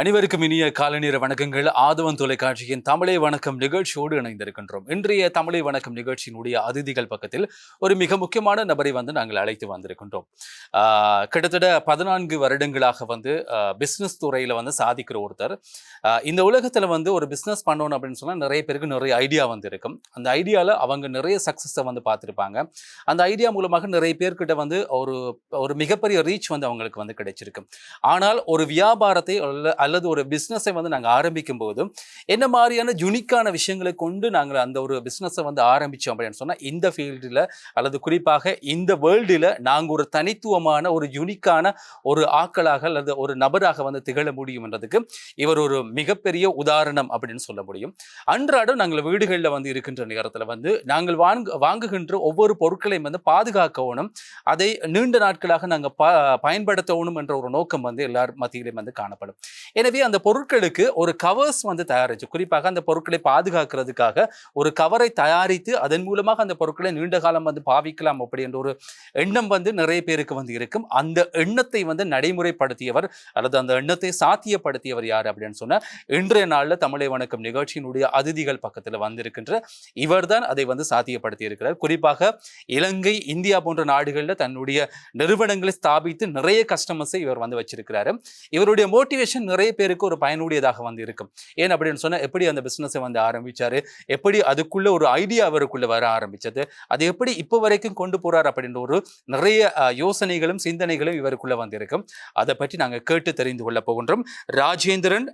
அனைவருக்கும் இனிய காலநேர வணக்கங்கள். ஆதவன் தொலைக்காட்சியின் தமிழை வணக்கம் நிகழ்ச்சியோடு இணைந்திருக்கின்றோம். இன்றைய தமிழை வணக்கம் நிகழ்ச்சியினுடைய அதிதிகள் பக்கத்தில் ஒரு மிக முக்கியமான நபரை வந்து நாங்கள் அழைத்து வந்திருக்கின்றோம். கிட்டத்தட்ட பதினான்கு வருடங்களாக வந்து பிஸ்னஸ் துறையில் வந்து சாதிக்கிற ஒருத்தர். இந்த உலகத்தில் வந்து ஒரு பிஸ்னஸ் பண்ணணும் அப்படின்னு சொன்னால் நிறைய பேருக்கு நிறைய ஐடியா வந்து இருக்கும் அந்த ஐடியாவில் அவங்க நிறைய சக்ஸஸை வந்து பார்த்துருப்பாங்க. அந்த ஐடியா மூலமாக நிறைய பேர்கிட்ட வந்து ஒரு ஒரு மிகப்பெரிய ரீச் வந்து அவங்களுக்கு வந்து கிடைச்சிருக்கு. ஆனால் ஒரு வியாபாரத்தை அல்லது ஒரு பிஸ்னஸை வந்து நாங்கள் ஆரம்பிக்கும் போது என்ன மாதிரியான யுனிக்கான விஷயங்களை கொண்டு நாங்கள் அந்த ஒரு பிஸ்னஸை வந்து ஆரம்பித்தோம் அப்படின்னு சொன்னால் இந்த ஃபீல்டில் அல்லது குறிப்பாக இந்த வேர்ல்டில் நாங்கள் ஒரு தனித்துவமான ஒரு யுனிக்கான ஒரு ஆக்களாக அல்லது ஒரு நபராக வந்து திகழ முடியும் என்றதுக்கு இவர் ஒரு மிகப்பெரிய உதாரணம் அப்படின்னு சொல்ல முடியும். அன்றாடம் நாங்கள் வீடுகளில் வந்து இருக்கின்ற நேரத்தில் வந்து நாங்கள் வாங்க வாங்குகின்ற ஒவ்வொரு பொருட்களையும் வந்து பாதுகாக்கணும் அதை நீண்ட நாட்களாக நாங்கள் ப பயன்படுத்தணும் என்ற ஒரு நோக்கம் வந்து எல்லார் மத்தியிலையும் வந்து காணப்படும். எனவே அந்த பொருட்களுக்கு ஒரு கவர்ஸ் வந்து தயாரிச்சு குறிப்பாக அந்த பொருட்களை பாதுகாக்கிறதுக்காக ஒரு கவரை தயாரித்து அதன் மூலமாக அந்த பொருட்களை நீண்ட காலம் வந்து பாவிக்கலாம் அப்படி என்ற ஒரு எண்ணம் வந்து நிறைய பேருக்கு வந்து இருக்கும். அந்த எண்ணத்தை வந்து நடைமுறைப்படுத்தியவர் அல்லது அந்த எண்ணத்தை சாத்தியப்படுத்தியவர் யார் அப்படின்னு சொன்னா இன்றைய நாளில் தமிழை வணக்கம் நிகழ்ச்சியினுடைய அதிதிகள் பக்கத்தில் வந்திருக்கின்ற இவர்தான் அதை வந்து சாத்தியப்படுத்தி இருக்கிறார். குறிப்பாக இலங்கை இந்தியா போன்ற நாடுகளில் தன்னுடைய நிறுவனங்களை ஸ்தாபித்து நிறைய கஸ்டமர்ஸை இவர் வந்து வச்சிருக்கிறாரு. இவருடைய மோட்டிவேஷன் நிறைய நிறைய பேருக்கு ஒரு பயனுடையதாக வந்து இருக்கும். ஏன் அப்படின்னு சொன்னா எப்படி அந்த பிசினஸை வந்து ஆரம்பிச்சாரு? எப்படி அதுக்குள்ள ஒரு ஐடியா அவருக்குள்ள வர ஆரம்பிச்சது? அது எப்படி இப்போ வரைக்கும் கொண்டு போகிறார் அப்படின்ற ஒரு நிறைய யோசனைகளும் சிந்தனைகளும் இவருக்குள்ள வந்திருக்கும் அதை பற்றி நாங்க கேட்டு தெரிந்து கொள்ள போகின்றோம். ராஜேந்திரன்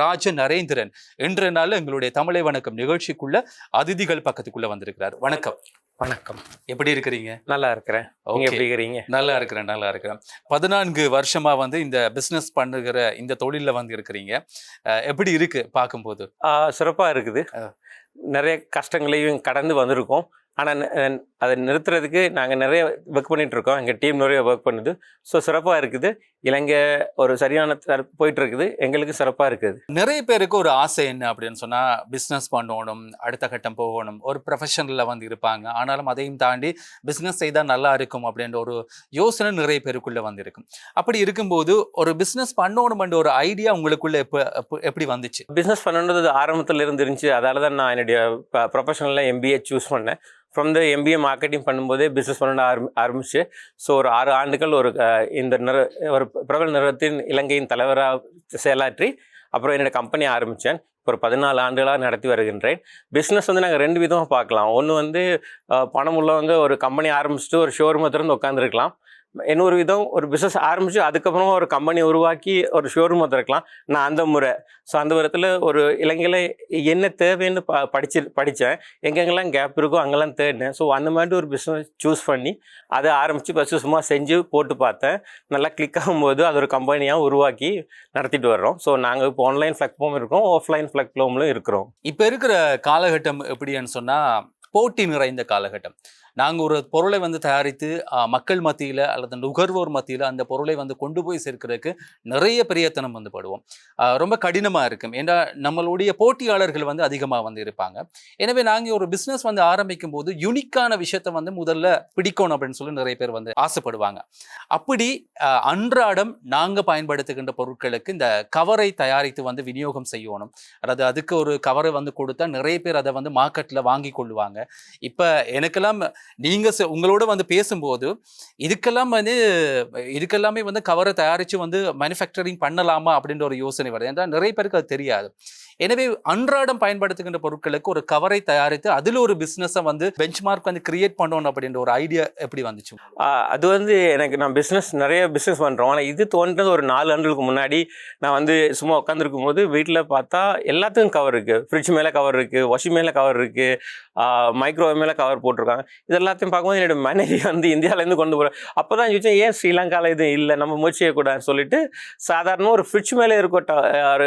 ராஜ நரேந்திரன் என்ற நாள் எங்களுடைய தமிழை வணக்கம் நிகழ்ச்சிக்குள்ள அதிதிகள் பக்கத்துக்குள்ள வந்திருக்கிறார். வணக்கம். வணக்கம். எப்படி இருக்கிறீங்க? நல்லா இருக்கிறேன். ஓகே. எப்படி இருக்கிறீங்க? நல்லா இருக்கிறேன் நல்லா இருக்கிறேன். பதினான்கு வருஷமா வந்து இந்த பிசினஸ் பண்ணுகிற இந்த தொழில்ல வந்து இருக்கிறீங்க. எப்படி இருக்கு பார்க்கும்போது? ஆஹ் சிறப்பா இருக்குது. நிறைய கஷ்டங்களையும் கடந்து வந்திருக்கோம். ஆனா ந- அஹ் அதை நிறுத்துறதுக்கு நாங்க நிறைய ஒர்க் பண்ணிட்டு இருக்கோம். எங்க டீம் நிறைய ஒர்க் பண்ணுது. ஸோ சிறப்பா இருக்குது. இலங்கை ஒரு சரியான போயிட்டு இருக்குது எங்களுக்கு சிறப்பா இருக்குது. நிறைய பேருக்கு ஒரு ஆசை என்ன அப்படின்னு சொன்னா பிசினஸ் பண்ணணும் அடுத்த கட்டம் போகணும். ஒரு ப்ரொஃபஷனில் வந்து இருப்பாங்க. ஆனாலும் அதையும் தாண்டி பிசினஸ் செய்தால் நல்லா இருக்கும் அப்படின்ற ஒரு யோசனை நிறைய பேருக்குள்ள வந்து இருக்கும் அப்படி இருக்கும்போது ஒரு பிசினஸ் பண்ணணும்ன்ற ஒரு ஐடியா உங்களுக்குள்ள எப்ப எப்ப- எப்படி வந்துச்சு? பிஸ்னஸ் பண்ணணுன்றது ஆரம்பத்துல இருந்து இருந்துச்சு. அதால தான் நான் என்னுடைய ப்ரொஃபஷனலில் எம்பிஏ சூஸ் பண்ணேன். ஃப்ரம் த எம்பிஏ மார்க்கெட்டிங் பண்ணும்போதே பிஸ்னஸ் பண்ண ஆரம்பி ஆரம்பிச்சு ஸோ ஒரு ஆறு ஆண்டுகள் ஒரு இந்த நிற ஒரு பிரபல நிறுவனத்தின் இலங்கையின் தலைவராக செயலாற்றி அப்புறம் என்னோடய கம்பெனி ஆரம்பித்தேன் ஒரு பதினாலு ஆண்டுகளாக நடத்தி வருகின்றேன். பிஸ்னஸ் வந்து நாங்கள் ரெண்டு விதமாக பார்க்கலாம். ஒன்று வந்து பணம் உள்ளவங்க ஒரு கம்பெனி ஆரம்பிச்சுட்டு ஒரு ஷோரூமை திறந்து உட்காந்துருக்கலாம் இன்னொரு விதம் ஒரு பிஸ்னஸ் ஆரம்பித்து அதுக்கப்புறமா ஒரு கம்பெனி உருவாக்கி ஒரு ஷோரூம் திறக்கலாம் நான் அந்த முறை. ஸோ அந்த விதத்தில் ஒரு இலங்கையில் என்ன தேவைன்னு ப படிச்சு படித்தேன் எங்கெங்கெல்லாம் கேப் இருக்கோ அங்கெல்லாம் தேடினேன். ஸோ அந்த மாதிரி ஒரு பிஸ்னஸ் சூஸ் பண்ணி அதை ஆரம்பித்து ஃபஸ்ட்டு சும்மா செஞ்சு போட்டு பார்த்தேன். நல்லா கிளிக் ஆகும்போது அது ஒரு கம்பெனியாக உருவாக்கி நடத்திட்டு வர்றோம். ஸோ நாங்கள் இப்போ ஆன்லைன் ஃப்ளாட்ஃபார்ம் இருக்கோம் ஆஃப்லைன் பிளாட்ஃபார்ம்லும் இருக்கிறோம். இப்போ இருக்கிற காலகட்டம் எப்படின்னு சொன்னால் போட்டி நிறைந்த காலகட்டம். நாங்கள் ஒரு பொருளை வந்து தயாரித்து மக்கள் மத்தியில் அல்லது நுகர்வோர் மத்தியில் அந்த பொருளை வந்து கொண்டு போய் சேர்க்கிறதுக்கு நிறைய பிரயத்தனம் வந்து படுவோம். ரொம்ப கடினமாக இருக்கும். ஏன்னா நம்மளுடைய போட்டியாளர்கள் வந்து அதிகமாக வந்து இருப்பாங்க. எனவே நாங்கள் ஒரு பிஸ்னஸ் வந்து ஆரம்பிக்கும் போது யுனிக்கான விஷயத்தை வந்து முதல்ல பிடிக்கணும் அப்படின்னு சொல்லி நிறைய பேர் வந்து ஆசைப்படுவாங்க. அப்படி அன்றாடம் நாங்கள் பயன்படுத்துகின்ற பொருட்களுக்கு இந்த கவரை தயாரித்து வந்து விநியோகம் செய்யணும். அதாவது அதுக்கு ஒரு கவரை வந்து கொடுத்தா நிறைய பேர் அதை வந்து மார்க்கெட்டில் வாங்கி கொள்ளுவாங்க. இப்போ எனக்கெல்லாம் நீங்கள் உங்களோட வந்து பேசும்போது இதுக்கெல்லாம் வந்து இதுக்கெல்லாமே வந்து கவரை தயாரித்து வந்து மேனுஃபேக்சரிங் பண்ணலாமா அப்படின்ற ஒரு யோசனை வருது. ஏன்னா நிறைய பேருக்கு அது தெரியாது. எனவே அன்றாடம் பயன்படுத்துகின்ற பொருட்களுக்கு ஒரு கவரை தயாரித்து அதில் ஒரு பிஸ்னஸை வந்து பெஞ்ச்மார்க் வந்து கிரியேட் பண்ணணும் அப்படின்ற ஒரு ஐடியா எப்படி வந்துச்சு? அது வந்து எனக்கு நான் பிஸ்னஸ் நிறைய பிஸ்னஸ் பண்ணுறோம் ஆனால் இது தோன்றது ஒரு நாலு ஆண்டுகளுக்கு முன்னாடி நான் வந்து சும்மா உட்காந்துருக்கும் போது வீட்டில் பார்த்தா எல்லாத்துக்கும் கவர் இருக்குது ஃப்ரிட்ஜ் மேலே கவர் இருக்குது வாஷிங் மேலே கவர் இருக்குது மைக்ரோவேவ் மேலே கவர் போட்டிருக்காங்க. இது எல்லாத்தையும் பார்க்கும்போது என்னோட மனைவி வந்து இந்தியாவிலேருந்து கொண்டு போகிறேன் அப்போ தான் யோசிச்சேன் ஏன் ஸ்ரீலங்காவில் இது இல்லை? நம்ம முயற்சி கூடாதுன்னு சொல்லிட்டு சாதாரணமாக ஒரு ஃப்ரிட்ஜ் மேலே இருக்க ஒரு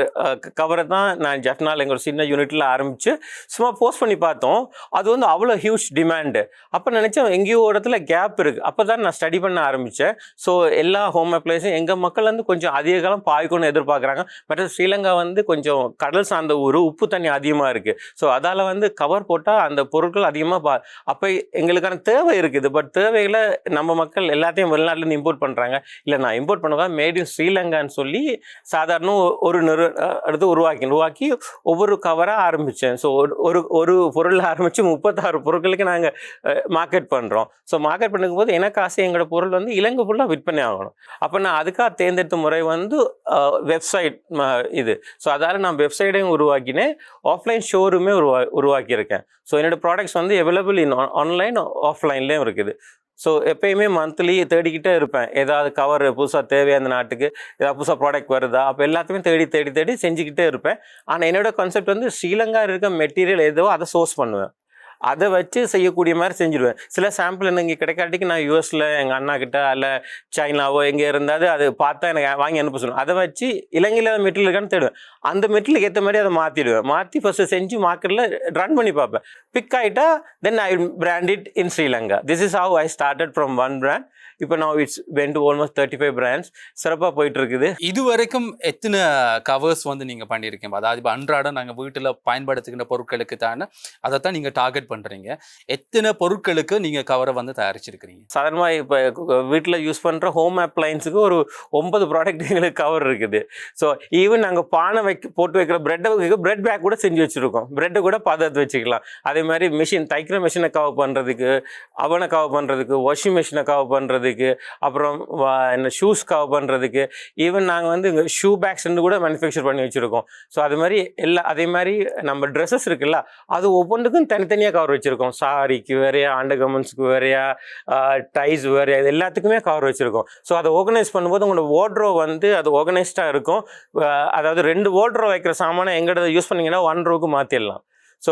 கவரை தான் நான் ஜெஃப்னால் எங்கள் சின்ன யூனிட்டில் ஆரம்பித்து சும்மா போஸ்ட் பண்ணி பார்த்தோம். அது வந்து அவ்வளோ ஹியூஜ் டிமாண்டு அப்போ நினச்சேன் எங்கேயோ இடத்துல கேப் இருக்குது அப்போ தான் நான் ஸ்டடி பண்ண ஆரம்பித்தேன் ஸோ எல்லா ஹோம் அப்ளைஸும் எங்கள் மக்கள் வந்து கொஞ்சம் அதிக காலம் பாய்க்கணும்னு எதிர்பார்க்குறாங்க. பட் ஸ்ரீலங்கா வந்து கொஞ்சம் கடல் சார்ந்த ஊர் உப்பு தண்ணி அதிகமாக இருக்குது ஸோ அதால் வந்து கவர் போட்டால் அந்த பொருட்கள் அதிகமாக பா அப்போ எங்களுக்கு அவங்களுக்கான தேவை இருக்குது. பட் தேவைகளை நம்ம மக்கள் எல்லாத்தையும் வெளிநாட்டிலேருந்து இம்போர்ட் பண்ணுறாங்க இல்லை நான் இம்போர்ட் பண்ணுவா மேட் இன் ஸ்ரீலங்கான்னு சொல்லி சாதாரண ஒரு நிறு அடுத்து உருவாக்கி உருவாக்கி ஒவ்வொரு கவராக ஆரம்பித்தேன் ஸோ ஒரு ஒரு பொருள் ஆரம்பித்து முப்பத்தாறு பொருட்களுக்கு நாங்கள் மார்க்கெட் பண்ணுறோம் ஸோ மார்க்கெட் பண்ணும்போது எனக்கு ஆசை எங்களோட பொருள் வந்து இலங்கை ஃபுல்லாக விற்பனை ஆகணும். அப்போ நான் அதுக்காக தேர்ந்தெடுத்த முறை வந்து வெப்சைட் இது. ஸோ அதால் நான் வெப்சைட்டையும் உருவாக்கினேன். ஆஃப்லைன் ஷோரூமே உருவா உருவாக்கியிருக்கேன். ஸோ என்னோடய ப்ராடக்ட்ஸ் வந்து அவைலபிள் இன் ஆன்லைன் ஆஃப்லைன்லேயும் இருக்குது. ஸோ எப்பயுமே மந்த்லி தேடிக்கிட்டே இருப்பேன். ஏதாவது கவர் புதுசாக தேவையா அந்த நாட்டுக்கு ஏதாவது புதுசாக ப்ராடக்ட் வருதா? அப்போ எல்லாத்தையுமே தேடி தேடி தேடி செஞ்சுக்கிட்டே இருப்பேன். ஆனால் என்னோட கான்செப்ட் வந்து ஸ்ரீலங்கா இருக்க மெட்டீரியல் எதுவோ அதை சோர்ஸ் பண்ணுவேன். அதை வச்சு செய்யக்கூடிய மாதிரி செஞ்சுருவேன். சில சாம்பிள் எனக்கு கிடைக்காட்டிக்கு நான் யூஎஸில் எங்கள் அண்ணா கிட்ட அல்ல சைனாவோ எங்கே இருந்தாலும் அது பார்த்தா எனக்கு வாங்கி அனுப்ப சொல்லுவேன். அதை வச்சு இலங்கையில் மெட்டீரியல் இருக்கான்னு தேடுவேன். அந்த மெட்டீரியலுக்கு ஏற்ற மாதிரி அதை மாற்றிடுவேன் மாற்றி ஃபஸ்ட்டு செஞ்சு மார்க்கெட்டில் ரன் பண்ணி பார்ப்பேன். பிக் ஆகிட்டா then I brand it in Sri Lanka this is how I started from one brand இப்போ நான் it's went to almost thirty five brands சிறப்பாக போயிட்டு இருக்குது இது வரைக்கும் எத்தனை கவர்ஸ் வந்து நீங்க பண்ணியிருக்கீங்க? அதாவது இப்போ அன்றாடம் நாங்க வீட்டுல பயன்படுத்துகின்ற பொருட்களுக்கு தானே அதை தான் நீங்க டார்கெட் பண்றீங்க. எத்தனை பொருட்களுக்கு நீங்க கவரை வந்து தயாரிச்சிருக்கிறீங்க? சாதாரணமாக இப்போ வீட்டில் யூஸ் பண்ணுற ஹோம் அப்ளைன்ஸுக்கு ஒரு ஒன்பது ப்ராடக்ட் எங்களுக்கு கவர் இருக்குது. ஸோ ஈவன் நாங்கள் பானை வைக்க போட்டு வைக்கிற பிரெட்டை பிரெட் பேக் கூட செஞ்சு வச்சுருக்கோம். பிரெட்டை கூட பாதுகாத்து வச்சுக்கலாம். அதே மாதிரி மிஷின் தைக்கிற மிஷினை கவர் பண்ணுறதுக்கு அவனை கவர் பண்ணுறதுக்கு வாஷிங் மிஷினை கவர் பண்ணுறதுக்கு அப்புறம் என்ன ஷூஸ் கவர் பண்ணுறதுக்கு ஈவன் நாங்கள் வந்து இங்கே ஷூ பேக்ஸ்ன்னு கூட மேனுஃபேக்சர் பண்ணி வச்சுருக்கோம். ஸோ அது மாதிரி எல்லா அதே மாதிரி நம்ம ட்ரெஸ்ஸஸ் இருக்குல்ல அது ஒவ்வொன்றுக்கும் தனித்தனியாக கவர் வச்சுருக்கோம். சாரிக்கு வேறையா அண்டர்கமெண்ட்ஸ்க்கு வேறையா டைஸ் வேறையா இது எல்லாத்துக்குமே கவர் வச்சுருக்கோம். ஸோ அதை ஆர்கனைஸ் பண்ணும்போது உங்களோட ஓட்ரோ வந்து அது ஆர்கனைஸ்டாக இருக்கும். அதாவது ரெண்டு ஓட்ரோ வைக்கிற சாமானை எங்கிட்ட யூஸ் பண்ணிங்கன்னா ஒன் ரோவுக்கு மாற்றிடலாம் so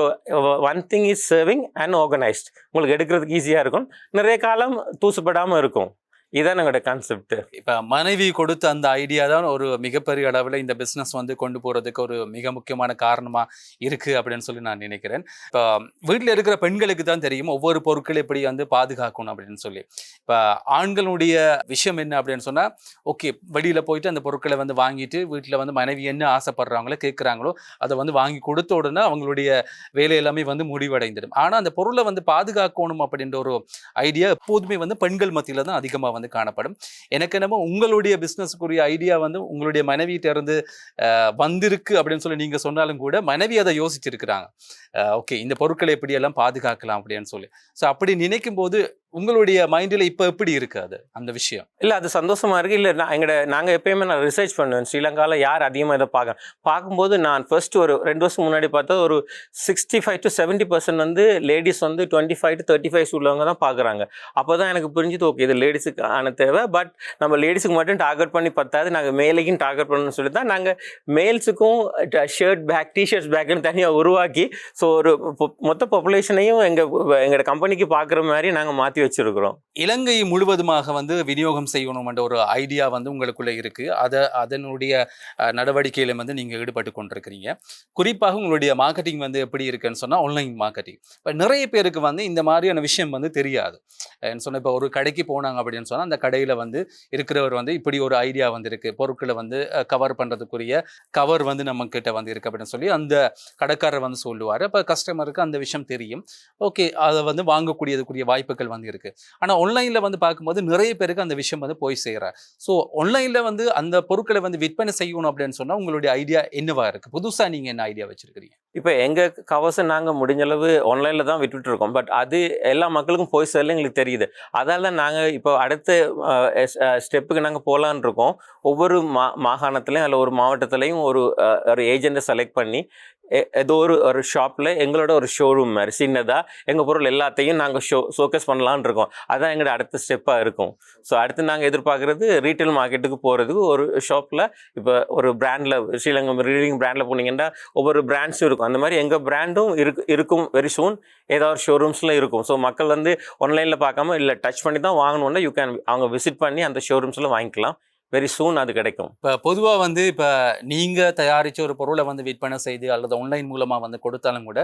one thing is serving and organised உங்களுக்கு எடுக்கிறதுக்கு ஈஸியாக இருக்கும். நிறைய காலம் தூசுப்படாமல் இருக்கும். இதான் எங்களோட கான்செப்ட் இப்போ மனைவி கொடுத்த அந்த ஐடியா தான் ஒரு மிகப்பெரிய அளவில் இந்த பிஸ்னஸ் வந்து கொண்டு போகிறதுக்கு ஒரு மிக முக்கியமான காரணமாக இருக்குது அப்படின்னு சொல்லி நான் நினைக்கிறேன். இப்போ வீட்டில் இருக்கிற பெண்களுக்கு தான் தெரியும் ஒவ்வொரு பொருட்களை எப்படி வந்து பாதுகாக்கணும் அப்படின்னு சொல்லி. இப்போ ஆண்களுடைய விஷயம் என்ன அப்படின்னு சொன்னால் ஓகே வெளியில் போயிட்டு அந்த பொருட்களை வந்து வாங்கிட்டு வீட்டில் வந்து மனைவி என்ன ஆசைப்படுறாங்களோ கேட்குறாங்களோ அதை வந்து வாங்கி கொடுத்த உடனே அவங்களுடைய வேலை எல்லாமே வந்து முடிவடைந்துடும். ஆனால் அந்த பொருளை வந்து பாதுகாக்கணும் அப்படின்ற ஒரு ஐடியா எப்போதுமே வந்து பெண்கள் மத்தியில் தான் அதிகமாக வந்து காணப்படும். எனக்கு என்னமோ உங்களுடைய பிசினஸ்க்குரிய ஐடியா வந்து உங்களுடைய மனைவியிட்ட இருந்து அஹ், வந்திருக்கு அப்படின்னு சொல்லி நீங்க சொன்னாலும் கூட மனைவி அதை யோசிச்சிருக்கிறாங்க. ஓகே இந்த பொருட்களை எப்படி எல்லாம் பாதுகாக்கலாம் அப்படின்னு சொல்லி. ஸோ அப்படி நினைக்கும் போது உங்களுடைய மைண்டில் இப்போ எப்படி இருக்காது அந்த விஷயம்? இல்லை அது சந்தோஷமாக இருக்குது இல்லை நான் எங்களோட நாங்கள் எப்பயுமே நான் ரிசர்ச் பண்ணுவேன். ஸ்ரீலங்காவில் யார் அதிகமாக இதை பார்க்க பார்க்கும்போது நான் ஃபர்ஸ்ட் ஒரு ரெண்டு வருஷம் முன்னாடி பார்த்தா ஒரு sixty five to seventy percent வந்து லேடிஸ் வந்து twenty five to thirty five உள்ளவங்க தான் பார்க்குறாங்க. அப்போ தான் எனக்கு புரிஞ்சுது ஓகே இது லேடிஸுக்கு ஆன தேவை. பட் நம்ம லேடிஸுக்கு மட்டும் டார்கெட் பண்ணி பத்தாது. நாங்கள் மேலேக்கும் டார்கெட் பண்ணணும்னு சொல்லி தான் நாங்கள் மேல்ஸுக்கும் ஷர்ட் பேக் டிஷர்ட்ஸ் பேக்குன்னு தனியாக உருவாக்கி ஸோ ஒரு மொத்த பாப்புலேஷனையும் எங்கள் எங்களோட கம்பெனிக்கு பார்க்குற மாதிரி நாங்கள் மாற்றி வச்சிருக்கிறோம். இலங்கை முழுவதுமாக வந்து விநியோகம் செய்யணும்ன்ற ஒரு ஐடியா வந்து உங்களுக்குள்ள இருக்கு. அதை அதனுடைய நடவடிக்கையில் நடவடிக்கையில வந்து நீங்க ஈடுபட்டு கொண்டிருக்கிறீங்க. குறிப்பாக உங்களுடைய மார்க்கெட்டிங் வந்து எப்படி இருக்குன்னு சொன்னா ஆன்லைன் மார்க்கெட்டிங் இப்போ நிறைய பேருக்கு வந்து இந்த மாதிரியான விஷயம் வந்து தெரியாது. அஹ் சொன்ன இப்போ ஒரு கடைக்கு போனாங்க அப்படின்னு சொன்னா அந்த கடையில வந்து இருக்கிறவர் வந்து இப்படி ஒரு ஐடியா வந்து இருக்கு பொருட்களை வந்து கவர் பண்றதுக்குரிய கவர் வந்து நம்ம கிட்ட வந்து இருக்கு அப்படின்னு சொல்லி அந்த கடைக்காரர் வந்து சொல்லுவார். அப்போ கஸ்டமருக்கு அந்த விஷயம் தெரியும். ஓகே அதை வந்து வாங்கக்கூடியதுக்குரிய வாய்ப்புகள் வந்து இருக்கு. ஆனா ஆன்லைனில் வந்து பார்க்கும்போது நிறைய பேருக்கு அந்த விஷயம் வந்து போய் சேராது. ஸோ ஆன்லைனில் வந்து அந்த பொருட்களை வந்து விற்பனை செய்யணும் அப்படின்னு சொன்னா உங்களுடைய ஐடியா என்னவா இருக்கு? புதுசா நீங்க என்ன ஐடியா வச்சிருக்கிறீங்க இப்போ எங்கள் கவசம் நாங்கள் முடிஞ்சளவு ஆன்லைனில் தான் விட்டுட்டுருக்கோம். பட் அது எல்லா மக்களுக்கும் போய் சேரல எங்களுக்கு தெரியுது. அதால் தான் நாங்கள் இப்போ அடுத்த ஸ்டெப்புக்கு நாங்கள் போகலான் இருக்கோம். ஒவ்வொரு மா மாகாணத்துலேயும் அல்ல ஒரு மாவட்டத்துலையும் ஒரு ஒரு ஏஜெண்ட்டை செலக்ட் பண்ணி எ- ஏதோ ஒரு ஒரு ஷாப்பில் எங்களோட ஒரு ஷோரூம் மாதிரி சின்னதாக எங்கள் பொருள் எல்லாத்தையும் நாங்கள் ஷோ ஷோகேஸ் பண்ணலான்னு இருக்கோம். அதான் எங்களோட அடுத்த ஸ்டெப்பாக இருக்கும். ஸோ அடுத்து நாங்கள் எதிர்பார்க்குறது ரீட்டைல் மார்க்கெட்டுக்கு போகிறதுக்கு ஒரு ஷாப்பில் இப்போ ஒரு பிராண்டில் ஸ்ரீலங்கம் ரீடிங் பிராண்டில் போனீங்கன்னா ஒவ்வொரு பிராண்ட்ஸும் இருக்கும். அந்த மாதிரி எங்கள் பிராண்டும் இருக்கு இருக்கும் வெரி சூன் ஏதாவது ஒரு ஷோரூம்ஸில் இருக்கும். ஸோ மக்கள் வந்து ஆன்லைனில் பார்க்காம இல்லை டச் பண்ணி தான் வாங்கணுன்னா யூ கேன் அவங்க விசிட் பண்ணி அந்த ஷோரூம்ஸில் வாங்கிக்கலாம். வெரி சூன் அது கிடைக்கும். இப்போ பொதுவாக வந்து இப்போ நீங்கள் தயாரித்த ஒரு பொருளை வந்து விற்பனை செய்து அல்லது ஆன்லைன் மூலமாக வந்து கொடுத்தாலும் கூட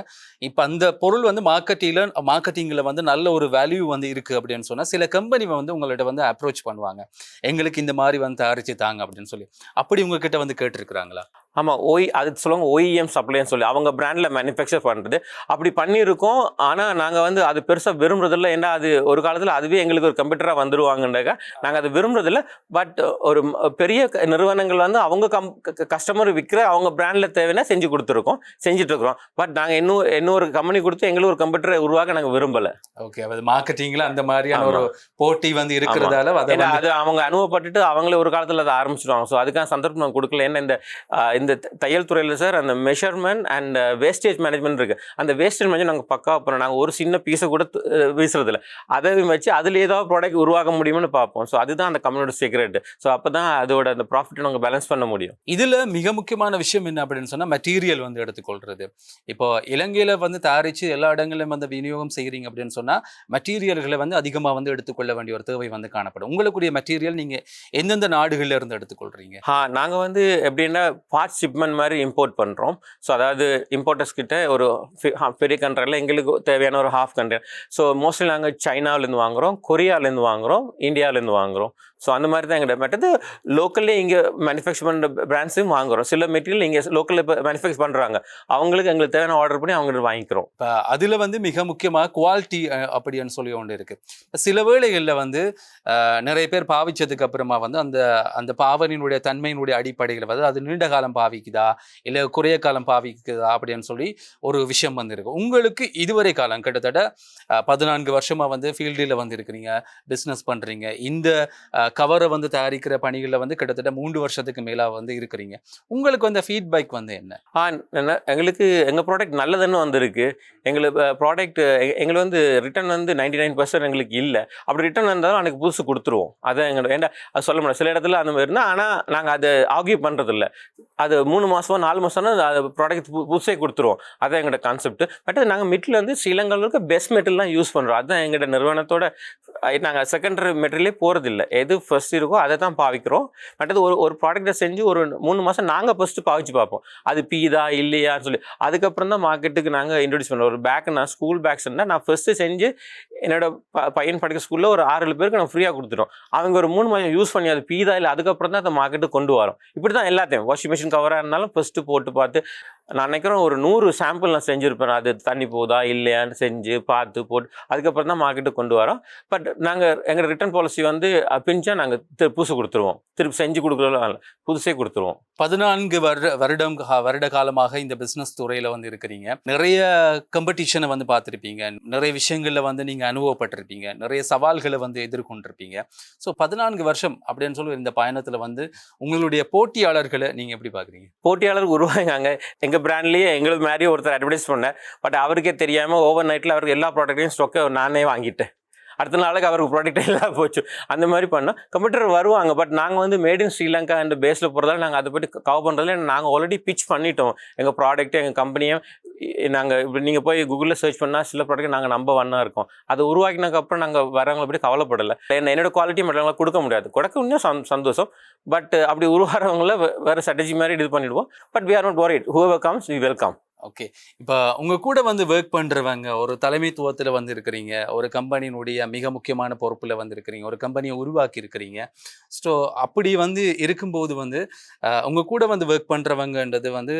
இப்போ அந்த பொருள் வந்து மார்க்கெட்டில் மார்க்கெட்டிங்கில் வந்து நல்ல ஒரு வேல்யூ வந்து இருக்குது அப்படின்னு சொன்னால் சில கம்பெனி வந்து உங்கள்கிட்ட வந்து அப்ரோச் பண்ணுவாங்க. எங்களுக்கு இந்த மாதிரி வந்து தயாரித்து தாங்க அப்படின்னு சொல்லி. அப்படி உங்ககிட்ட வந்து கேட்டிருக்கிறாங்களா? ஆமாம் ஓய் அது சொல்லுவாங்க ஓஇஎம் சப்ளைன்னு சொல்லி. அவங்க பிராண்டில் மேனுஃபேக்சர் பண்ணுறது அப்படி பண்ணியிருக்கோம். ஆனால் நாங்கள் வந்து அது பெருசாக விரும்புறதில்ல. ஏன்னா அது ஒரு காலத்தில் அதுவே எங்களுக்கு ஒரு கம்ப்யூட்டராக வந்துருவாங்கன்றக்கா நாங்கள் அது விரும்புறதில்ல. பட் ஒரு பெரிய நிறுவனங்கள் வந்து அவங்க கம் கஸ்டமர் விற்கிற அவங்க பிராண்டில் தேவைன்னா செஞ்சு கொடுத்துருக்கோம். செஞ்சுட்டு இருக்கிறோம். பட் நாங்கள் இன்னும் இன்னொரு கம்பெனி கொடுத்து எங்களுக்கு ஒரு கம்ப்யூட்டரை உருவாக்க நாங்கள் விரும்பலை. ஓகே அது மார்க்கெட்டிங்ல அந்த மாதிரியான. ஒரு போட்டி வந்து இருக்கிறதால அதை அவங்க அனுபவப்பட்டுட்டு அவங்களே ஒரு காலத்தில் அதை ஆரம்பிச்சிடுவாங்க ஸோ அதுக்கான சந்தர்ப்பம் நான் கொடுக்கல. ஏன்னா இந்த இந்த தையல் துறையில் சார் அந்த மெஷர்மெண்ட் அண்ட் வேஸ்டேஜ் மேனேஜ்மெண்ட் இருக்கு. அந்த வேஸ்டேஜ் மேனேஜ் நாங்கள் பக்கா பண்ணோம் நாங்கள் ஒரு சின்ன பீஸை கூட வீசுறதில்ல. அதை வச்சு அதில் ஏதாவது ப்ராடக்ட் உருவாக்க முடியும்னு பார்ப்போம். ஸோ அதுதான் அந்த கம்பெனியோட சீக்ரெட் ஸோ அப்போ தான் அதோட அந்த ப்ராஃபிட்டை நாங்கள் பேலன்ஸ் பண்ண முடியும். இதுல மிக முக்கியமான விஷயம் என்ன அப்படின்னு சொன்னா மெட்டீரியல் வந்து எடுத்துக்கொள்றது. இப்போ இலங்கையில வந்து தயாரிச்சு எல்லா இடங்களிலும் வந்து விநியோகம் செய்றீங்க அப்படின்னு சொன்னா மெட்டீரியல்களை வந்து அதிகமா வந்து எடுத்துக்கொள்ள வேண்டிய ஒரு தேவை வந்து காணப்படும். உங்களுக்குரிய மெட்டீரியல் நீங்க எந்தெந்த நாடுகள்ல இருந்து எடுத்துக்கொள்றீங்க? ஆ நாங்கள் வந்து எப்படின்னா பார்ட் ஷிப்மெண்ட் மாதிரி இம்போர்ட் பண்ணுறோம் ஸோ அதாவது இம்போர்ட்டர்ஸ் கிட்ட ஒரு ஃபி- பெரிய கண்ட்ரியில் எங்களுக்கு தேவையான ஒரு ஹாஃப் கண்ட்ரி ஸோ மோஸ்ட்லி நாங்கள் சைனாவிலேருந்து வாங்குகிறோம் கொரியாவிலேருந்து வாங்குகிறோம் இந்தியாவிலேருந்து வாங்குகிறோம் ஸோ அந்த மாதிரி தான் எங்கள்கிட்ட மற்றது லோக்கல்லே இங்கே மேனுஃபேக்சர் பண்ணுற பிராண்ட்ஸையும் வாங்குகிறோம் சில மெட்டீரியல் இங்கே லோக்கலில் இப்போ மேனுஃபேக்சர் பண்ணுறாங்க அவங்களுக்கு எங்களுக்கு தேவையான ஆர்டர் பண்ணி அவங்கள்ட்ட வாங்கிக்கிறோம். இப்போ அதில் வந்து மிக முக்கியமாக குவாலிட்டி அப்படின்னு சொல்லி ஒன்று இருக்குது சில வேளைகளில் வந்து நிறைய பேர் பாவிச்சதுக்கு அப்புறமா வந்து அந்த அந்த பாவனினுடைய தன்மையினுடைய அடிப்படையில் வந்து அது நீண்ட காலம் பாவிக்குதா? இல்லை குறைய காலம் பாவிக்குதா? அப்படின்னு சொல்லி ஒரு விஷயம் வந்திருக்கு. உங்களுக்கு இதுவரை காலம் கிட்டத்தட்ட பதினான்கு வருஷமாக வந்து ஃபீல்டில் வந்து இருக்கிறீங்க பிஸ்னஸ் பண்ணுறீங்க இந்த கவரை வந்து தயாரிக்கிற பணிகளில் வந்து கிட்டத்தட்ட மூன்று வருஷத்துக்கு மேலாக வந்து இருக்கிறீங்க. உங்களுக்கு அந்த ஃபீட்பேக் வந்து என்ன? ஆ என்ன எங்களுக்கு எங்கள் ப்ராடக்ட் நல்லதுன்னு வந்திருக்கு. எங்களுக்கு ப்ராடக்ட் எங்களுக்கு வந்து ரிட்டர்ன் வந்து நைன்டி நைன் பர்சன்ட் எங்களுக்கு இல்லை. அப்படி ரிட்டர்ன் வந்தாலும் எனக்கு புதுசு கொடுத்துருவோம். அதான் எங்களோட ஏன்டா அது சொல்ல முடியாது. சில இடத்துல அந்த மாதிரி இருந்தால் ஆனால் நாங்கள் அதை ஆர்கியூ பண்ணுறதில்ல அது மூணு மாதமோ நாலு மாதம்னா அது ப்ராடக்ட் புதுசே கொடுத்துருவோம். அதான் எங்களோட கான்செப்ட் பட் நாங்கள் மிட்டில் வந்து ஸ்ரீலங்காவில் இருக்க பெஸ்ட் மெட்டீரியல் தான் யூஸ் பண்ணுறோம் அதுதான் எங்களோட நிறுவனத்தோட நாங்கள் செகண்டரி மெட்டீரியலே போகிறதில்ல எது ஃபர்ஸ்ட் இருக்கோ அதை தான் பாவிக்கிறோம் மற்றது ஒரு ஒரு ப்ராடக்ட்டை செஞ்சு ஒரு மூணு மாதம் நாங்கள் ஃபஸ்ட்டு பாவிச்சு பார்ப்போம். அது பீதா இல்லையான்னு சொல்லி. அதுக்கப்புறம் தான் மார்க்கெட்டுக்கு நாங்கள் இன்ட்ரடியூஸ் பண்ணுறோம் ஒரு பேக் நான் ஸ்கூல் பேக்ஸ் இருந்தால் நான் ஃபஸ்ட்டு செஞ்சு என்னோட ப பையன் படிக்கிற ஸ்கூலில் ஒரு ஆறு ஏழு பேருக்கு நான் ஃப்ரீயாக கொடுத்துட்டோம். அவங்க ஒரு மூணு மாதம் யூஸ் பண்ணி அது பீதா இல்லை அதுக்கப்புறம் தான் அந்த மார்க்கெட்டுக்கு கொண்டு வரோம். இப்படி தான் எல்லாத்தையும் வாஷிங் மிஷின் கவராக இருந்தாலும் ஃபஸ்ட்டு போட்டு பார்த்து நான் நினைக்கிறேன் ஒரு நூறு சாம்பிள் நான் செஞ்சுருப்பேன். அது தண்ணி போதா இல்லையான்னு செஞ்சு பார்த்து போட்டு அதுக்கப்புறம் தான் மார்க்கெட்டுக்கு கொண்டு வரோம். பட் நாங்கள் எங்கள் ரிட்டர்ன் பாலிசி வந்து பிஞ்சா நாங்கள் திரு புதுசு கொடுத்துருவோம். திருப்பி செஞ்சு கொடுக்குறதுலாம் இல்லை புதுசே கொடுத்துருவோம். பதினான்கு வருட வருடம் வருட காலமாக இந்த பிசினஸ் துறையில வந்து இருக்கிறீங்க. நிறைய காம்படிஷனை வந்து பார்த்துருப்பீங்க. நிறைய விஷயங்கள்ல வந்து நீங்க அனுபவப்பட்டிருப்பீங்க. நிறைய சவால்களை வந்து எதிர்கொண்டிருப்பீங்க. ஸோ பதினான்கு வருஷம் அப்படின்னு சொல்லி இந்த பயணத்துல வந்து உங்களுடைய போட்டியாளர்களை நீங்க எப்படி பாக்குறீங்க போட்டியாளர் உருவாங்க எங்கள் பிராண்ட்லேயே எங்களுக்கு மாதிரி ஒருத்தர் அட்வர்டைஸ் பண்ணேன் பட் அவருக்கே தெரியாமல் ஓவர் நைட்டில் அவருக்கு எல்லா ப்ராடக்ட்டையும் ஸ்டொக்கை நானே வாங்கிட்டேன். அடுத்த நாளுக்கு அவருக்கு ப்ராடக்ட் எல்லாம் போச்சு. அந்த மாதிரி பண்ணோம். கம்ப்யூட்டர் வருவாங்க. பட் நாங்கள் வந்து மேட் இன் ஸ்ரீலங்கா அண்ட் பேஸில் போகிறதால நாங்கள் அதை பற்றி கவர் பண்ணுறதுல நாங்கள் ஆல்ரெடி பிச் பண்ணிட்டோம். எங்கள் ப்ராடக்ட்டு எங்கள் கம்பெனியை நாங்கள் இப்போ நீங்கள் போய் கூகுளில் சர்ச் பண்ணால் சில ப்ராடக்ட் நாங்கள் நம்ப ஒன்றா இருக்கோம். அது உருவாக்கினதுக்கப்புறம் நாங்கள் வரவங்களை பற்றி கவலைப்படலை. என்ன என்னோடய குவாலிட்டி மற்றவங்களை கொடுக்க முடியாது. கொடுக்க இன்னும் சந் சந்தோஷம். பட் அப்படி உருவாகிறவங்கள வேறு ஸ்ட்ராட்டஜி மாதிரி இது பண்ணிவிடுவோம் but we are not worried whoever comes we welcome okay இப்போ உங்கள் கூட வந்து ஒர்க் பண்ணுறவங்க ஒரு தலைமைத்துவத்தில் வந்து இருக்கிறீங்க ஒரு கம்பெனியினுடைய மிக முக்கியமான பொறுப்பில் வந்து இருக்கிறீங்க ஒரு கம்பெனியை உருவாக்கி இருக்கிறீங்க. ஸோ அப்படி வந்து இருக்கும்போது வந்து உங்கள் கூட வந்து ஒர்க் பண்ணுறவங்கன்றது வந்து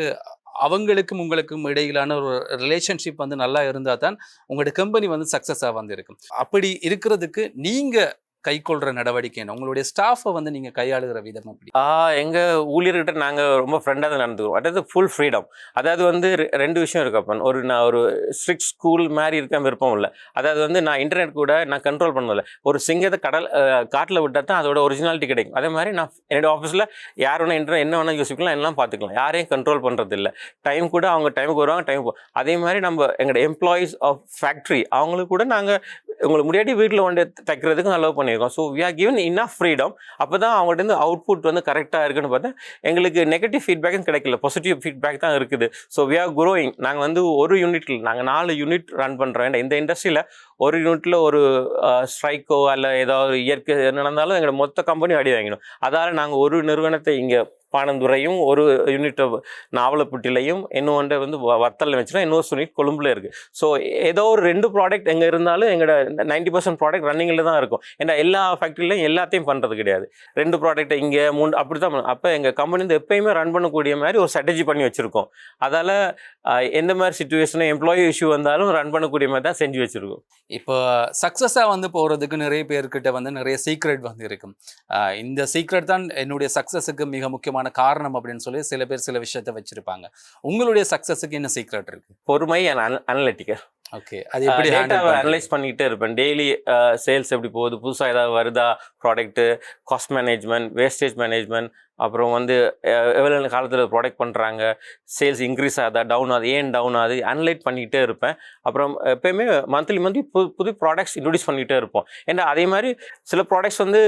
அவங்களுக்கும் உங்களுக்கும் இடையிலான ஒரு ரிலேஷன்ஷிப் வந்து நல்லா இருந்தால் தான் உங்களோட கம்பெனி வந்து சக்ஸஸாக வந்து இருக்கும் அப்படி இருக்கிறதுக்கு நீங்கள் கைக்கொள்கிற நடவடிக்கை என்ன? உங்களுடைய ஸ்டாஃபை வந்து நீங்கள் கையாளுகிற விதம் அப்படி? எங்கள் ஊழியர்கிட்ட நாங்கள் ரொம்ப ஃப்ரெண்டாக தான் நடந்துக்கிறோம். அதாவது ஃபுல் ஃப்ரீடம் அதாவது வந்து ரெ- ரெண்டு விஷயம் இருக்கு அப்போ ஒரு நான் ஒரு ஸ்ட்ரிக்ட் ஸ்கூல் மாதிரி இருக்க விருப்பம் இல்லை. அதாவது வந்து நான் இன்டர்நெட் கூட நான் கண்ட்ரோல் பண்ணல. ஒரு சிங்கத்தை கடல் காட்டில் விட்டால் தான் அதோட ஒரிஜினாலிட்டி கிடைக்கும். அதே மாதிரி நான் என்னோடய ஆஃபீஸில் யார் வேணால் இன்டர்நெட் என்ன யூஸ் யோசிக்கலாம் எல்லாம் பார்த்துக்கலாம். யாரையும் கண்ட்ரோல் பண்ணுறது இல்லை. டைம் கூட அவங்க டைமுக்கு வருவாங்க டைம் அதே மாதிரி நம்ம எங்களோட எம்ப்ளாயீஸ் ஆஃப் ஃபேக்ட்ரி அவங்களுக்கு கூட நாங்கள் உங்களுக்கு முடியாட்டி வீட்டில் வந்து தைக்கிறதுக்கு அலோவ் பண்ணியிருக்கோம். So we are given enough freedom அப்போ தான் அவங்கள்ட்ட அவுட்புட் வந்து கரெக்டாக இருக்குன்னு பார்த்தா எங்களுக்கு நெகட்டிவ் ஃபீட்பேக்கும் கிடைக்கல. பாசிட்டிவ் ஃபீட்பேக் தான் இருக்குது. ஸோ வி ஆர் குரோயிங் நாங்கள் வந்து ஒரு யூனிட்டில் நாங்கள் நாலு யூனிட் ரன் பண்ணுறோம் இந்த இண்டஸ்ட்ரியில் ஒரு யூனிட்டில் ஒரு ஸ்ட்ரைக்கோ அல்ல ஏதாவது இயற்கை நடந்தாலும் எங்களோட மொத்த கம்பெனி அடி வாங்கிடும். அதால் நாங்கள் ஒரு நிறுவனத்தை இங்கே பானந்துறையும் ஒரு யூனிட் நாவலப்பட்டிலையும் இன்னொன்று வந்து வ- வச்சுன்னா இன்னொரு யூனிட் கொழும்புல இருக்குது ஸோ ஏதோ ஒரு ரெண்டு ப்ராடக்ட் எங்கே இருந்தாலும் எங்களோட நைன்டி பர்சன்ட் ப்ராடக்ட் ரன்னிங்கில் தான் இருக்கும். ஏன்னா எல்லா ஃபேக்ட்ரிலையும் எல்லாத்தையும் பண்ணுறது கிடையாது. ரெண்டு ப்ராடக்ட் இங்கே மூணு அப்படி தான் அப்போ எங்கள் கம்பெனி வந்து எப்பயுமே ரன் பண்ணக்கூடிய மாதிரி ஒரு ஸ்ட்ராட்டஜி பண்ணி வச்சுருக்கோம். அதால் எந்த மாதிரி சுச்சுவேஷனும் எம்ப்ளாயி இஷ்யூ வந்தாலும் ரன் பண்ணக்கூடிய மாதிரி தான் செஞ்சு வச்சுருக்கோம். இப்போ சக்ஸஸாக வந்து போகிறதுக்கு நிறைய பேர்கிட்ட வந்து நிறைய சீக்ரெட் வந்து இருக்கும் இந்த சீக்ரெட் தான் என்னுடைய சக்ஸஸுக்கு மிக முக்கியமான காரணம் அப்படின்னு சொல்லி சில பேர் சில விஷயத்த வச்சிருப்பாங்க. உங்களுடைய சக்ஸஸுக்கு என்ன சீக்ரெட் இருக்கு? பொறுமை அனலிட்டிக்கல் ஓகே அது எப்படி டேட்டாவை? அனலைஸ் பண்ணிக்கிட்டே இருப்பேன். டெய்லி சேல்ஸ் எப்படி போகுது? புதுசாக ஏதாவது வருதா? Product cost management wastage management அப்புறம் வந்து அஹ், எவ்வளோ காலத்தில் ப்ராடக்ட் பண்ணுறாங்க சேல்ஸ் இன்க்ரீஸ் ஆகுதா டவுன் ஆகுது ஏன் டவுன் ஆகுது அனலைட் பண்ணிக்கிட்டே இருப்பேன். அப்புறம் எப்பயுமே மந்த்லி மந்த்லி புது புது ப்ராடக்ட்ஸ் இன்ட்ரடியூஸ் பண்ணிக்கிட்டே இருப்போம். ஏன்னா அதே மாதிரி சில ப்ராடக்ட்ஸ் வந்து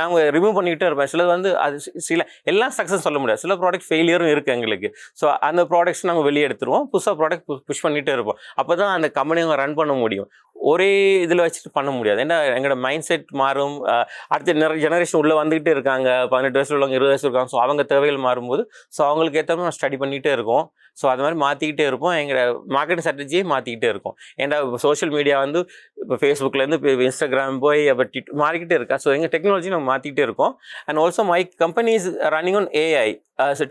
நாங்கள் ரிமூவ் பண்ணிக்கிட்டே இருப்பேன் சிலது வந்து அது சில எல்லாம் சக்ஸஸ் சொல்ல முடியாது. சில ப்ராடக்ட் ஃபெயிலியரும் இருக்குது எங்களுக்கு. ஸோ அந்த ப்ராடக்ட்ஸ் நாங்கள் வெளியே எடுத்துருவோம். புதுசாக ப்ராடக்ட் புஷ் பண்ணிகிட்டே இருப்போம். அப்போ தான் அந்த கம்பெனியை ரன் பண்ண முடியும். ஒரே இதில் வச்சுட்டு பண்ண முடியாது. ஏன்னா எங்களோட மைண்ட் செட் மாறும். அடுத்த நிறைய ஜெனரேஷன் உள்ளே வந்துகிட்டே இருக்காங்க. பதினெட்டு வயசுல உள்ளவங்க இருபது வயசு இருக்காங்க. ஸோ அவங்க தேவைகள் மாறும்போது ஸோ அவங்களுக்கு ஏற்ற மாதிரி ஸ்டடி பண்ணிகிட்டே இருக்கோம். ஸோ அது மாதிரி மாற்றிக்கிட்டே இருப்போம். எங்களோட மார்க்கெட்டிங் ஸ்ட்ராட்டஜியே மாற்றிக்கிட்டே இருக்கும். ஏன்னா சோஷியல் மீடியா வந்து இப்போ ஃபேஸ்புக்லேருந்து இப்போ இன்ஸ்டாகிராம் போய் அப்போ ட்விட் மாறிக்கிட்டே இருக்கா. ஸோ எங்கள் டெக்னாலஜி நம்ம மாற்றிக்கிட்டே இருக்கோம். And also my company is running on AI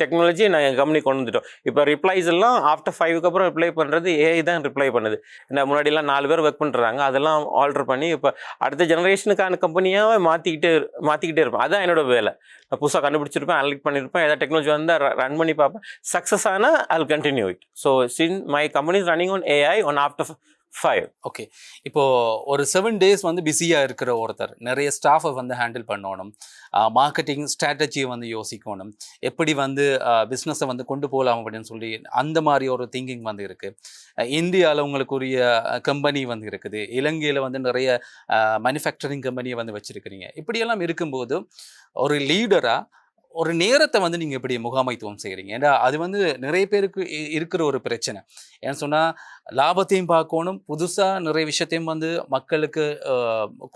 technology நான் என் கம்பெனி கொண்டு வந்துட்டோம். இப்போ ரிப்ளைஸ் எல்லாம் ஆஃப்டர் ஃபைவ்க்கு அப்புறம் ரிப்ளை பண்ணுறது ஏஐ தான் ரிப்ளை பண்ணுது. இந்த முன்னாடிலாம் நாலு பேர் ஒர்க் பண்ணுறாங்க அதெல்லாம் ஆல்டர் பண்ணி இப்போ அடுத்த ஜெனரேஷனுக்கான கம்பெனியாக மாற்றிக்கிட்டே மாற்றிக்கிட்டே இருப்பேன். அதான் என்னோட வேலை. நான் புதுசாக கண்டுபிடிச்சிருப்பேன் அனலிட் பண்ணியிருப்பேன் ஏதாவது டெக்னாலஜி வந்து ரன் பண்ணி பார்ப்பேன். சக்ஸஸ் ஆனால் I continue it so since my company is running on AI one after five okay இப்போ ஒரு செவன் டேஸ் வந்து பிஸியாக இருக்கிற ஒருத்தர் நிறைய ஸ்டாஃபை வந்து ஹேண்டில் பண்ணணும். மார்க்கெட்டிங் ஸ்ட்ராட்டஜியை வந்து யோசிக்கணும். எப்படி வந்து பிஸ்னஸை வந்து கொண்டு போகலாம் அப்படின்னு சொல்லி அந்த மாதிரி ஒரு திங்கிங் வந்து இருக்குது இந்தியாவில் உங்களுக்குரிய கம்பெனி வந்து இருக்குது. இலங்கையில் வந்து நிறைய மேனுஃபேக்சரிங் கம்பெனியை வந்து வச்சுருக்கிறீங்க. இப்படியெல்லாம் இருக்கும்போது ஒரு லீடராக ஒரு நேரத்தை வந்து நீங்கள் இப்படி முகாமைத்துவம் செய்கிறீங்க ஏன்னா அது வந்து நிறைய பேருக்கு இ- இருக்கிற ஒரு பிரச்சனை. ஏன்னு சொன்னால் லாபத்தையும் பார்க்கணும் புதுசாக நிறைய விஷயத்தையும் வந்து மக்களுக்கு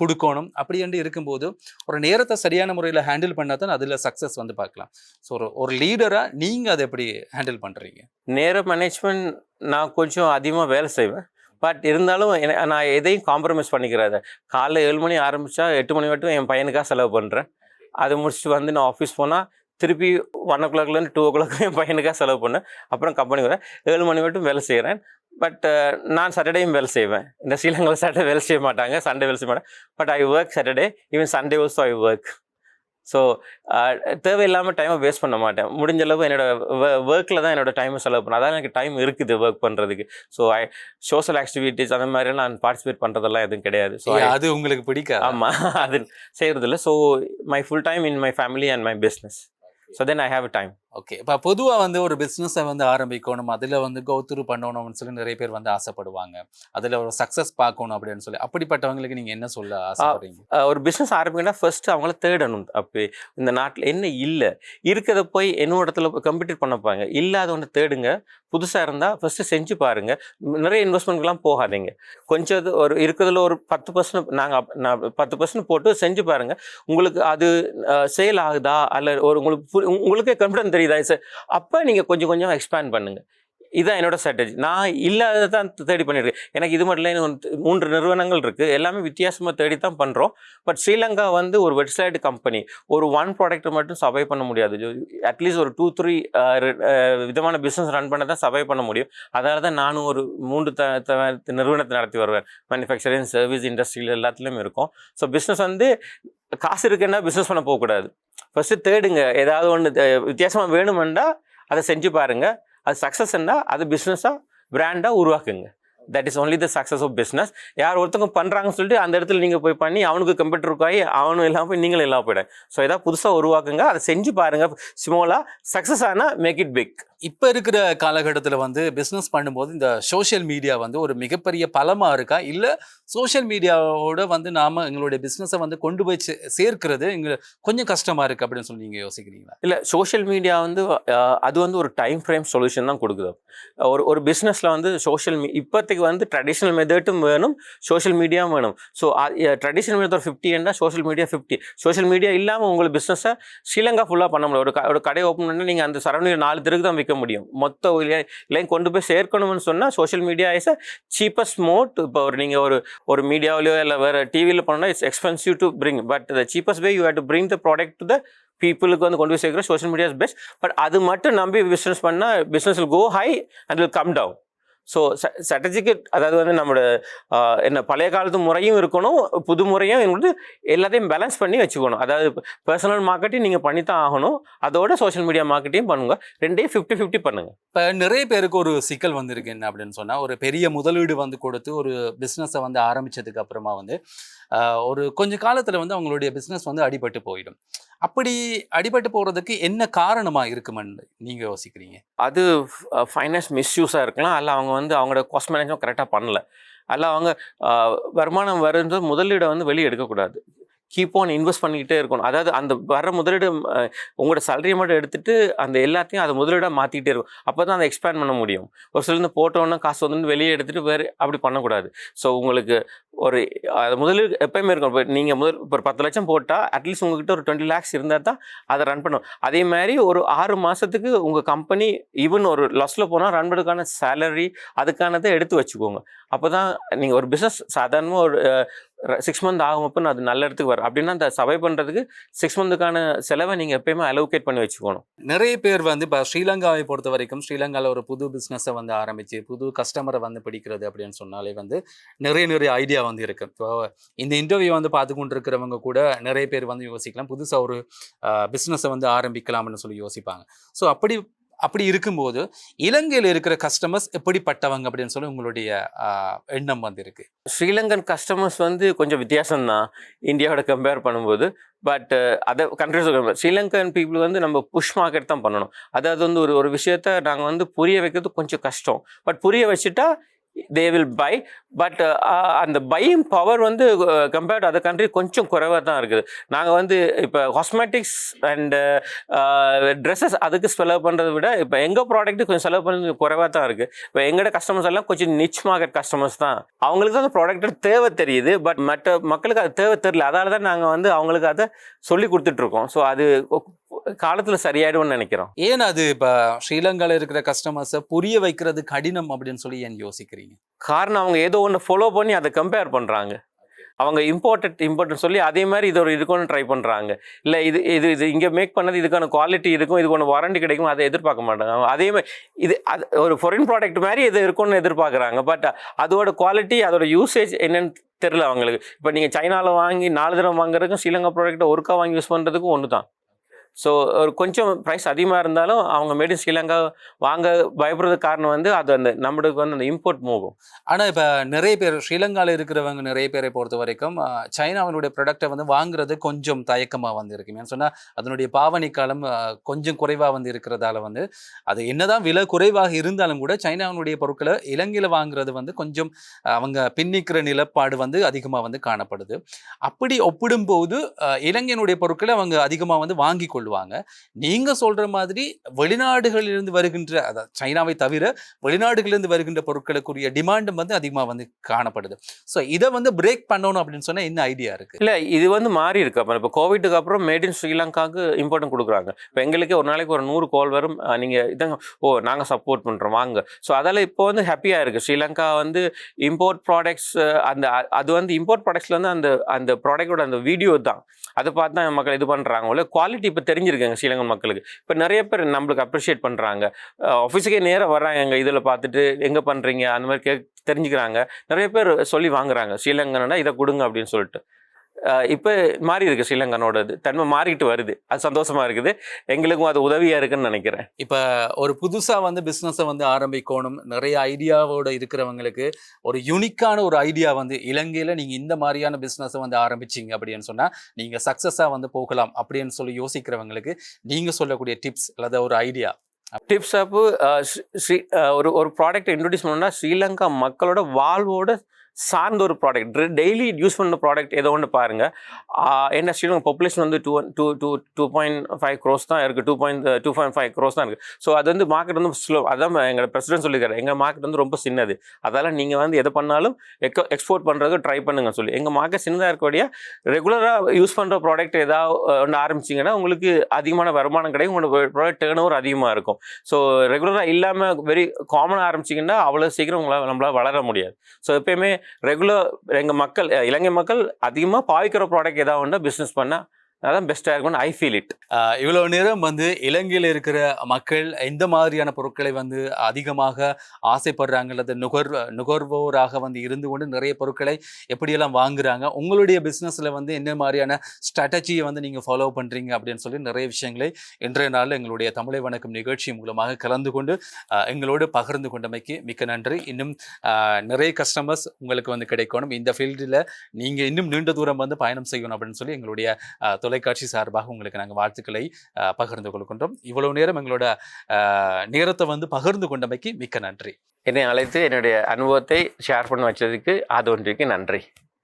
கொடுக்கணும். அப்படி என்று இருக்கும்போது ஒரு நேரத்தை சரியான முறையில் ஹேண்டில் பண்ணால் தான் அதில் சக்ஸஸ் வந்து பார்க்கலாம். ஸோ ஒரு ஒரு லீடராக நீங்கள் அதை எப்படி ஹேண்டில் பண்ணுறீங்க நேர மேனேஜ்மெண்ட் நான் கொஞ்சம் அதிகமாக வேலை செய்வேன். பட் இருந்தாலும் நான் எதையும் காம்ப்ரமைஸ் பண்ணிக்கிறாத. காலைல ஏழு மணி ஆரம்பித்தா எட்டு மணி மட்டும் என் பையனுக்காக செலவு பண்ணுறேன் அதை முடிச்சுட்டு வந்து நான் ஆஃபீஸ் போனால் திருப்பி ஒன் ஓ கிளாக்லேருந்து டூ ஓ கிளாக் என் பையனுக்காக செலவு பண்ணேன் அப்புறம் கம்பெனி வரேன் ஏழு மணி மட்டும் வேலை செய்கிறேன் பட் நான் சாட்டர்டேயும் வேலை செய்வேன். இந்த ஸ்ரீலங்காவில் சாட்டர்டே வேலை செய்ய மாட்டாங்க. சண்டே வேலை செய்ய மாட்டேன் but I work Saturday even Sunday also I work so தேவையில்லாமல் டைமை வேஸ்ட் பண்ண மாட்டேன். முடிஞ்ச அளவு என்னோட ஒர்க்கில் தான் என்னோட டைமை செலவு பண்ணேன் அதான் எனக்கு டைம் இருக்குது ஒர்க் பண்ணுறதுக்கு ஸோ ஐ சோஷியல் ஆக்டிவிட்டீஸ் அந்த மாதிரிலாம் நான் பார்ட்டிசிபேட் பண்ணுறதெல்லாம் எதுவும் கிடையாது. ஸோ அது உங்களுக்கு பிடிக்காது? ஆமாம் அது செய்கிறதில்ல so my full time in my family and my business so then I have time okay இப்போ பொதுவாக வந்து ஒரு பிஸ்னஸை வந்து ஆரம்பிக்கணும். அதில் வந்து கோத்துரு பண்ணணும்னு சொல்லி நிறைய பேர் வந்து ஆசைப்படுவாங்க. அதில் ஒரு சக்ஸஸ் பார்க்கணும் அப்படின்னு சொல்லி. அப்படிப்பட்டவங்களுக்கு நீங்கள் என்ன சொல்ல ஆசைப்படுறீங்க? ஒரு பிஸ்னஸ் ஆரம்பிக்கணும்னா ஃபர்ஸ்ட் அவங்கள தேடணும். அப்போ இந்த நாட்டில் என்ன இல்லை? இருக்கிறத போய் என்னோட இடத்துல கம்ப்யூட்டர் பண்ணப்பாங்க இல்லாத ஒன்று தேடுங்க. புதுசாக இருந்தால் ஃபஸ்ட்டு செஞ்சு பாருங்கள் நிறைய இன்வெஸ்ட்மெண்ட்லாம் போகாதீங்க. கொஞ்சம் ஒரு இருக்கிறதுல ஒரு பத்து பர்சன்ட் நாங்கள் நான் பத்து பர்சன்ட் போட்டு செஞ்சு பாருங்கள் உங்களுக்கு அது சேல் ஆகுதா? அல்ல ஒரு உங்களுக்கு உங்களுக்கே கான்ஃபிடன்ஸ் இதாக சார் அப்போ நீங்கள் கொஞ்சம் கொஞ்சம் எக்ஸ்பேண்ட் பண்ணுங்கள் இதுதான் என்னோட ஸ்ட்ராட்டஜி நான் இல்லாத தான் தேடி பண்ணியிருக்கேன் எனக்கு இது மட்டும் இல்லை மூன்று நிறுவனங்கள் இருக்குது எல்லாமே வித்தியாசமாக தேடி தான் பண்ணுறோம் பட் ஸ்ரீலங்கா வந்து ஒரு வெப்சைட் கம்பெனி ஒரு ஒன் ப்ராடக்ட்டை மட்டும் சபை பண்ண முடியாது. அட்லீஸ்ட் ஒரு டூ த்ரீ விதமான பிஸ்னஸ் ரன் பண்ண தான் சபை பண்ண முடியும். அதனால தான் நானும் ஒரு மூன்று த த- நிறுவனத்தை நடத்தி வருவேன். மேனுஃபேக்சரிங் சர்வீஸ் இண்டஸ்ட்ரியில் எல்லாத்துலேயும் இருக்கும். ஸோ பிஸ்னஸ் வந்து காசு இருக்குன்னா பிஸ்னஸ் பண்ண போகக்கூடாது. ஃபஸ்ட்டு தேடுங்க ஏதாவது ஒன்று வித்தியாசமாக வேணுமெண்டா அதை செஞ்சு பாருங்கள் அது சக்ஸஸ்ன்னா அது பிஸ்னஸாக பிராண்டாக உருவாக்குங்க. That is only the success of business யார் ஒருத்தவங்க பண்ணுறாங்கன்னு சொல்லிட்டு அந்த இடத்துல நீங்கள் போய் பண்ணி அவனுக்கு கம்ப்யூட்டருக்கு ஆகி அவனும் இல்லாமல் போய் நீங்களும் இல்லாமல் போயிடும் ஸோ ஏதாவது புதுசாக உருவாக்குங்க. அதை செஞ்சு பாருங்க. ஸ்மோலாக சக்ஸஸ் ஆனால் மேக் இட் பிக் இப்போ இருக்கிற காலகட்டத்தில் வந்து பிஸ்னஸ் பண்ணும்போது இந்த சோஷியல் மீடியா வந்து ஒரு மிகப்பெரிய பலமாக இருக்கா? இல்லை சோஷியல் மீடியாவோட வந்து நாம் எங்களுடைய பிஸ்னஸை வந்து கொண்டு போய் சேர்க்கிறது எங்களுக்கு கொஞ்சம் கஷ்டமாக இருக்குது அப்படின்னு சொல்லி நீங்கள் யோசிக்கிறீங்களா? இல்லை சோஷியல் மீடியா வந்து அது வந்து ஒரு டைம் ஃப்ரேம் சொல்யூஷன் தான் கொடுக்குது. ஒரு ஒரு பிஸ்னஸில் வந்து சோஷியல் மீ இப்போத்தைக்கு நாட்டுக்கு வந்து ட்ரெடிஷ்னல் மெத்தட்டும் வேணும் சோஷியல் மீடியாவும் வேணும். ஸோ ட்ரெடிஷ்னல் மெத்தட் ஃபிஃப்டி என்றால் social media fifty social media இல்லாமல் உங்களுக்கு பிஸ்னஸை ஸ்ரீலங்கா ஃபுல்லாக பண்ண முடியும் ஒரு ஒரு கடை ஓப்பன் பண்ணால் நீங்கள் அந்த சரௌண்டிங் நாலு தெருக்கு தான் விற்க முடியும். மொத்த இல்லை கொண்டு போய் சேர்க்கணும்னு சொன்னால் social media is a cheapest mode இப்போ ஒரு நீங்கள் ஒரு ஒரு மீடியாவிலையோ இல்லை வேறு டிவியில் பண்ணால் it's expensive to bring but the cheapest way you had to bring the product to the பீப்புளுக்கு வந்து கொண்டு போய் சேர்க்குற social media is best but அது மட்டும் நம்பி பிஸ்னஸ் பண்ணால் business will go high and will come down so ஸ்ட்ராட்டஜிக்கு அதாவது வந்து நம்மளோட என்ன பழைய காலத்து முறையும் இருக்கணும் புது முறையும் வந்து எல்லாத்தையும் பேலன்ஸ் பண்ணி வச்சுக்கணும். அதாவது பர்சனல் மார்க்கெட்டிங் நீங்கள் பண்ணித்தான் ஆகணும். அதோட சோஷியல் மீடியா மார்க்கெட்டையும் பண்ணுங்க. ரெண்டையும் ஃபிஃப்டி ஃபிஃப்டி பண்ணுங்க. இப்போ நிறைய பேருக்கு ஒரு சிக்கல் வந்திருக்கு என்ன அப்படின்னு சொன்னால் ஒரு பெரிய முதலீடு வந்து கொடுத்து ஒரு பிஸ்னஸை வந்து ஆரம்பித்ததுக்கு அப்புறமா வந்து ஒரு கொஞ்ச காலத்தில் வந்து அவங்களுடைய பிஸ்னஸ் வந்து அடிபட்டு போயிடும். அப்படி அடிபட்டு போகிறதுக்கு என்ன காரணமாக இருக்குமென்னு நீங்கள் யோசிக்கிறீங்க? அது ஃபைனான்ஸ் மிஸ்யூஸாக இருக்கலாம். அல்ல அவங்க வந்து அவங்களோட காஸ்ட் மேனேஜ்மெண்ட் கரெக்டாக பண்ணல. அல்ல அவங்க வருமானம் வருது முதலீடை வந்து வெளியே எடுக்கக்கூடாது. கீப் ஆன் இன்வெஸ்ட் பண்ணிக்கிட்டே இருக்கணும். அதாவது அந்த வர முதலீடு உங்களோட சேலரியை மட்டும் எடுத்துட்டு அந்த எல்லாத்தையும் அதை முதலீடாக மாற்றிக்கிட்டே இருக்கும் அப்போ தான் அதை எக்ஸ்பேண்ட் பண்ண முடியும். ஒரு சிலருந்து போட்டோன்னா காசு வந்து வெளியே எடுத்துட்டு வேறு அப்படி பண்ணக்கூடாது. ஸோ உங்களுக்கு ஒரு அது முதலீடு எப்பயுமே இருக்கும். இப்போ நீங்கள் முதல் இப்போ ஒரு பத்து லட்சம் போட்டால் அட்லீஸ்ட் உங்ககிட்ட ஒரு டுவெண்ட்டி லேக்ஸ் இருந்தால் தான் அதை ரன் பண்ணும். அதே மாதிரி ஒரு ஆறு மாதத்துக்கு உங்கள் கம்பெனி ஈவன் ஒரு லாஸில் போனால் ரன் பண்ணுறதுக்கான சேலரி அதுக்கானதை எடுத்து வச்சுக்கோங்க. அப்போ தான் நீங்கள் ஒரு பிஸ்னஸ் சாதாரணமாக ஒரு சிக்ஸ் மந்த் ஆகும் அப்போ அது நல்ல இடத்துக்கு வரும் அப்படின்னா அந்த சபை பண்ணுறதுக்கு சிக்ஸ் மந்த்துக்கான செலவை நீங்கள் எப்பயுமே அலோகேட் பண்ணி வச்சுக்கணும் நிறைய பேர் வந்து இப்போ ஸ்ரீலங்காவை பொறுத்த வரைக்கும் ஸ்ரீலங்காவில் ஒரு புது பிஸ்னஸை வந்து ஆரம்பித்து புது கஸ்டமரை வந்து பிடிக்கிறது அப்படின்னு சொன்னாலே வந்து நிறைய நிறைய ஐடியா வந்து இருக்கு. இப்போ இந்த இன்டர்வியூ வந்து பார்த்து கொண்டு இருக்கிறவங்க கூட நிறைய பேர் வந்து யோசிக்கலாம். புதுசாக ஒரு பிஸ்னஸை வந்து ஆரம்பிக்கலாம்னு சொல்லி யோசிப்பாங்க. ஸோ அப்படி அப்படி இருக்கும்போது இலங்கையில் இருக்கிற கஸ்டமர்ஸ் எப்படிப்பட்டவங்க அப்படின்னு சொல்லி உங்களுடைய எண்ணம் வந்து இருக்கு ஸ்ரீலங்கன் கஸ்டமர்ஸ் வந்து கொஞ்சம் வித்தியாசம்தான். இந்தியாவோட கம்பேர் பண்ணும்போது பட் அதை கண்ட்ரிஸ் ஸ்ரீலங்கன் பீப்புள் வந்து நம்ம புஷ் மார்க்கெட் தான் பண்ணணும். அதாவது வந்து ஒரு ஒரு விஷயத்த நாங்கள் வந்து புரிய வைக்கிறது கொஞ்சம் கஷ்டம். பட் புரிய வச்சுட்டா தே வில் பை பட் அந்த பையிங் பவர் வந்து கம்பேர்ட் அதர் கண்ட்ரி கொஞ்சம் குறைவாக தான் இருக்குது. நாங்கள் வந்து இப்போ காஸ்மெட்டிக்ஸ் அண்டு ட்ரெஸ்ஸஸ் அதுக்கு செலவு பண்ணுறதை விட இப்போ எங்கள் ப்ராடக்ட்டு கொஞ்சம் செலவு பண்ணுறது குறைவாக தான் இருக்குது இப்போ எங்களோட கஸ்டமர்ஸ் எல்லாம் கொஞ்சம் நிச் மார்க்கெட் கஸ்டமர்ஸ் தான். அவங்களுக்கு தான் அந்த ப்ராடக்ட்டோட தேவை தெரியுது பட் மற்ற மக்களுக்கு அது தேவை தெரியல. அதால் தான் நாங்கள் வந்து அவங்களுக்கு அதை சொல்லி கொடுத்துட்ருக்கோம் ஸோ அது காலத்தில் சரியாயிடும்னு நினைக்கிறோம். ஏன் அது இப்போ ஸ்ரீலங்காவில் இருக்கிற கஸ்டமர்ஸை புரிய வைக்கிறது கடினம் அப்படின்னு சொல்லி ஏன் யோசிக்கிறீங்க? காரணம் அவங்க ஏதோ ஒன்று ஃபாலோ பண்ணி அதை கம்பேர் பண்ணுறாங்க அவங்க இம்போர்ட்டட் இம்போர்ட்னு சொல்லி அதே மாதிரி இது ஒரு இருக்கும்னு ட்ரை பண்ணுறாங்க இல்லை இது இது இது இங்கே மேக் பண்ணது இதுக்கான குவாலிட்டி இருக்கும் இதுக்கு ஒன்று வாரண்டி கிடைக்கும் அதை எதிர்பார்க்க மாட்டாங்க. அவங்க அதே மாதிரி இது அது ஒரு ஃபாரின் ப்ராடக்ட் மாதிரி இது இருக்கும்னு எதிர்பார்க்குறாங்க. பட் அதோட குவாலிட்டி அதோட யூசேஜ் என்னன்னு தெரில அவங்களுக்கு. இப்போ நீங்கள் சைனாவில் வாங்கி நாலு தடவை வாங்குறதுக்கும் ஸ்ரீலங்கா ப்ராடக்ட்டை ஒருக்கா வாங்கி யூஸ் பண்ணுறதுக்கும் ஒன்று தான் ஸோ ஒரு கொஞ்சம் ப்ரைஸ் அதிகமாக இருந்தாலும் அவங்க மேட் ஸ்ரீலங்கா வாங்க பயப்படுறதுக்கு காரணம் வந்து அது அந்த நம்மளுக்கு வந்து அந்த இம்போர்ட் மூகும் ஆனால் இப்போ நிறைய பேர் ஸ்ரீலங்காவில் இருக்கிறவங்க நிறைய பேரை பொறுத்த வரைக்கும் சைனாவினுடைய ப்ராடக்ட்டை வந்து வாங்குறது கொஞ்சம் தயக்கமாக வந்து இருக்கு. ஏன்னு சொன்னால் அதனுடைய பாவனை காலம் கொஞ்சம் குறைவாக வந்து இருக்கிறதால வந்து அது என்னதான் விலை குறைவாக இருந்தாலும் கூட சைனாவினுடைய பொருட்களை இலங்கையில் வாங்குறது வந்து கொஞ்சம் அவங்க பின்னிக்கிற நிலப்பாடு வந்து அதிகமாக வந்து காணப்படுது. அப்படி ஒப்பிடும்போது இலங்கையினுடைய பொருட்களை அவங்க அதிகமாக வந்து வாங்கி கொள்வாங்க நீங்க சொல்ற மாதிரி வெளிநாடுகளிலிருந்து வருகின்ற அதாவது சைனாவை தவிர வெளிநாடுகளிலிருந்து வருகின்ற பொருட்களுக்குரிய டிமாண்டும் வந்து அதிகமாக வந்து காணப்படுது. ஸோ இதை வந்து பிரேக் பண்ணணும் அப்படின்னு சொன்னா என்ன ஐடியா இருக்கு? இல்லை இது வந்து மாறி இருக்கு. அப்புறம் இப்போ கோவிட்டுக்கு அப்புறம் மேட் இன் ஸ்ரீலங்காவுக்கு இம்பார்ட்டன்ட் கொடுக்குறாங்க. இப்போ எங்களுக்கே ஒரு நாளைக்கு ஒரு நூறு கால் வரும். நீங்கள் நீங்க இதாங்க ஓ நாங்கள் சப்போர்ட் பண்ணுறோம் வாங்க. ஸோ அதில் இப்போ வந்து ஹாப்பியாக இருக்குது ஸ்ரீலங்கா வந்து இம்போர்ட் ப்ராடக்ட்ஸ் அந்த அது வந்து இம்போர்ட் ப்ராடக்ட்ஸ்ல வந்து அந்த அந்த ப்ராடக்டோட அந்த வீடியோ தான். அதை பார்த்து தான் மக்கள் இது பண்ணுறாங்க குவாலிட்டி இப்போ தெரிஞ்சிருக்காங்க ஸ்ரீலங்கன் மக்களுக்கு. இப்போ நிறைய பேர் நம்மளுக்கு அப்ரிஷியேட் பண்ணுறாங்க ஆஃபீஸுக்கே நேராக வர்றாங்க எங்கள் இதில் பார்த்துட்டு எங்கே பண்ணுறீங்க அந்த மாதிரி கே தெரிஞ்சுக்கிறாங்க. நிறைய பேர் சொல்லி வாங்குறாங்க. ஸ்ரீலங்கனா இதை கொடுங்க அப்படின்னு சொல்லிட்டு. இப்போ மாறி இருக்கு ஸ்ரீலங்கனோட தன்மை மாறிட்டு வருது. அது சந்தோஷமா இருக்குது. எங்களுக்கும் அது உதவியா இருக்குன்னு நினைக்கிறேன். இப்போ ஒரு புதுசா வந்து பிஸ்னஸை வந்து ஆரம்பிக்கணும். நிறைய ஐடியாவோட இருக்கிறவங்களுக்கு ஒரு யூனிக்கான ஒரு ஐடியா வந்து இலங்கையில நீங்க இந்த மாதிரியான பிஸ்னஸை வந்து ஆரம்பிச்சீங்க அப்படின்னு சொன்னா நீங்க சக்சஸா வந்து போகலாம் அப்படின்னு சொல்லி யோசிக்கிறவங்களுக்கு நீங்க சொல்லக்கூடிய டிப்ஸ் அல்லது ஒரு ஐடியா டிப்ஸ் அப்பு ஸ்ரீ ஒரு ஒரு ப்ராடக்ட் இன்ட்ரடியூஸ் பண்ணா ஸ்ரீலங்கா மக்களோட வாழ்வோட சார்ந்த ஒரு ப்ராடக்ட் டெய்லி யூஸ் பண்ண ப்ராடக்ட் ஏதோ ஒன்று பாருங்கள் என்ன ஸ்ரீலங்கா பாப்புலேஷன் வந்து two two two two point five crore தான் இருக்குது two point two point five crore தான் இருக்குது ஸோ அது வந்து மார்க்கெட் வந்து ஸ்லோ அதான் எங்கள் பிரசிடென்ட் சொல்லியிருக்காரு எங்கள் மார்க்கெட் வந்து ரொம்ப சின்னது. அதால் நீங்கள் வந்து எதை பண்ணாலும் எக்கோ எக்ஸ்போர்ட் பண்ணுறதுக்கு ட்ரை பண்ணுங்க சொல்லி. எங்கள் மார்க்கெட் சின்னதாக இருக்கக்கூடிய ரெகுலராக யூஸ் பண்ணுற ப்ராடக்ட் ஏதாவது ஒன்று ஆரம்பிச்சிங்கன்னா உங்களுக்கு அதிகமான வருமானம் கிடைக்கும். உங்களோட ப்ராடக்ட் டேர்ன் ஓவர் அதிகமாக இருக்கும் ஸோ ரெகுலராக இல்லாமல் வெரி காமனாக ஆரம்பிச்சிங்கன்னா அவ்வளோ சீக்கிரம் உங்களால் நம்மளால் வளர முடியாது. ஸோ எப்பயுமே ரெகுலர் எங்கள் மக்கள் இலங்கை மக்கள் அதிகமாக பாவிக்கிற ப்ராடக்ட் ஏதாவது ஒன்றா பிஸ்னஸ் பண்ணால் அதான் பெஸ்ட்டாக இருக்கும்னு ஐ ஃபீல் இட் இவ்வளோ நேரம் வந்து இலங்கையில் இருக்கிற மக்கள் எந்த மாதிரியான பொருட்களை வந்து அதிகமாக ஆசைப்படுறாங்க அல்லது நுகர் நுகர்வோராக வந்து இருந்து கொண்டு நிறைய பொருட்களை எப்படியெல்லாம் வாங்குறாங்க உங்களுடைய பிஸ்னஸில் வந்து என்ன மாதிரியான ஸ்ட்ராட்டஜியை வந்து நீங்கள் ஃபாலோ பண்ணுறீங்க அப்படின்னு சொல்லி நிறைய விஷயங்களை இன்றைய நாளில் எங்களுடைய தமிழை வணக்கம் நிகழ்ச்சி மூலமாக கலந்து கொண்டு எங்களோடு பகிர்ந்து கொண்டமைக்கு மிக்க நன்றி. இன்னும் நிறைய கஸ்டமர்ஸ் உங்களுக்கு வந்து கிடைக்கணும். இந்த ஃபீல்டில் நீங்கள் இன்னும் நீண்ட தூரம் வந்து பயணம் செய்யணும் அப்படின்னு சொல்லி எங்களுடைய தொலை தொலைக்காட்சி சார்பாக உங்களுக்கு நாங்கள் வாழ்த்துக்களை பகிர்ந்து கொள்கின்றோம். இவ்வளவு நேரம் எங்களோட நேரத்தை வந்து பகிர்ந்து கொண்டமைக்கு மிக்க நன்றி. என்னை அழைத்து என்னுடைய அனுபவத்தை ஷேர் பண்ண வச்சதுக்கு அது ஒன்றிற்கு நன்றி.